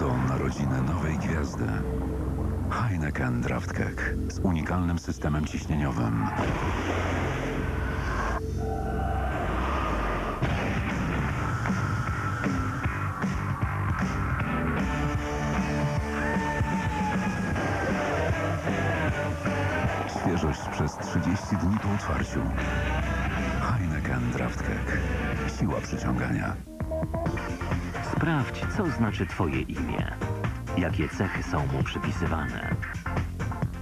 To narodziny nowej gwiazdy. Heineken Draft Cake z unikalnym systemem ciśnieniowym. Świeżość przez 30 dni po otwarciu. Heineken Draft Cake. Siła przyciągania. Sprawdź, co znaczy Twoje imię. Jakie cechy są mu przypisywane.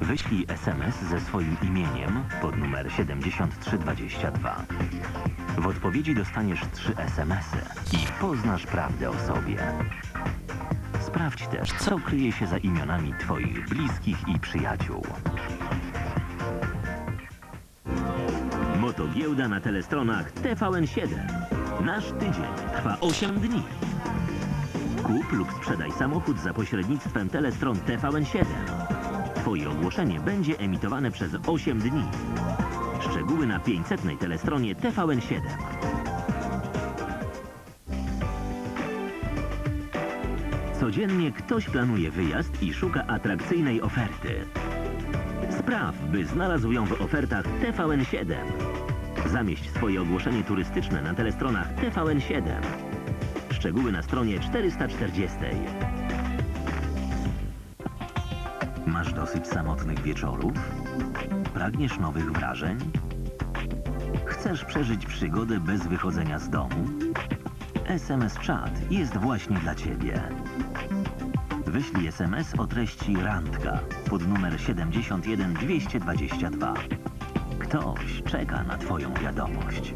Wyślij SMS ze swoim imieniem pod numer 7322. W odpowiedzi dostaniesz trzy SMS-y i poznasz prawdę o sobie. Sprawdź też, co kryje się za imionami Twoich bliskich i przyjaciół. Motogiełda na telestronach TVN7. Nasz tydzień trwa 8 dni. Kup lub sprzedaj samochód za pośrednictwem Telestron TVN7. Twoje ogłoszenie będzie emitowane przez 8 dni. Szczegóły na 500 telestronie TVN7. Codziennie ktoś planuje wyjazd i szuka atrakcyjnej oferty. Spraw, by znalazł ją w ofertach TVN7. Zamieść swoje ogłoszenie turystyczne na telestronach TVN7. Szczegóły na stronie 440. Masz dosyć samotnych wieczorów? Pragniesz nowych wrażeń? Chcesz przeżyć przygodę bez wychodzenia z domu? SMS Chat jest właśnie dla Ciebie. Wyślij SMS o treści Randka pod numer 71222. Ktoś czeka na Twoją wiadomość.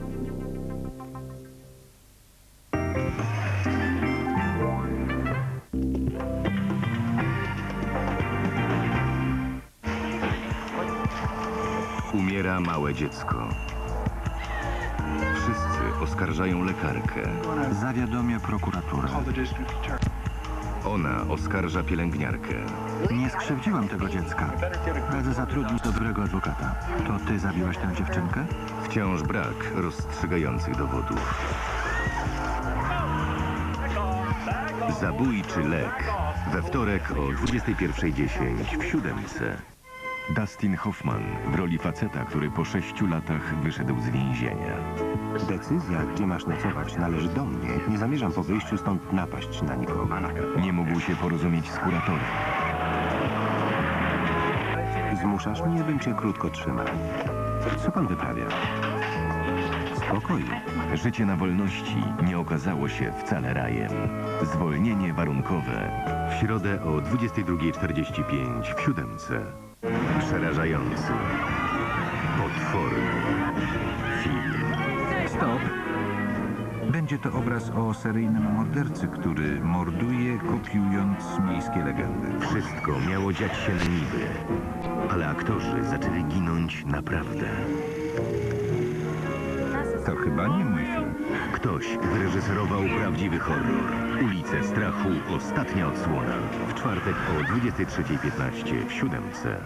Umiera małe dziecko. Wszyscy oskarżają lekarkę. Zawiadomię prokuraturę. Ona oskarża pielęgniarkę. Nie skrzywdziłem tego dziecka. Radzę zatrudnić dobrego adwokata. To ty zabiłeś tę dziewczynkę? Wciąż brak rozstrzygających dowodów. Zabójczy lek. We wtorek o 21.10 w siódemce. Dustin Hoffman w roli faceta, który po sześciu latach wyszedł z więzienia. Decyzja, gdzie masz nocować, należy do mnie. Nie zamierzam po wyjściu stąd napaść na nikogo. Nie mógł się porozumieć z kuratorem. Zmuszasz mnie, bym cię krótko trzymał. Co pan wyprawia? Spokoju. Życie na wolności nie okazało się wcale rajem. Zwolnienie warunkowe. W środę o 22.45 w siódemce. Przerażający. Potworny. Film. Stop. Będzie to obraz o seryjnym mordercy, który morduje, kopiując miejskie legendy. Wszystko miało dziać się na niby. Ale aktorzy zaczęli ginąć naprawdę. To chyba nie mój film. Ktoś wyreżyserował prawdziwy horror. Ulice Strachu, ostatnia odsłona. W czwartek o 23.15 w siódemce.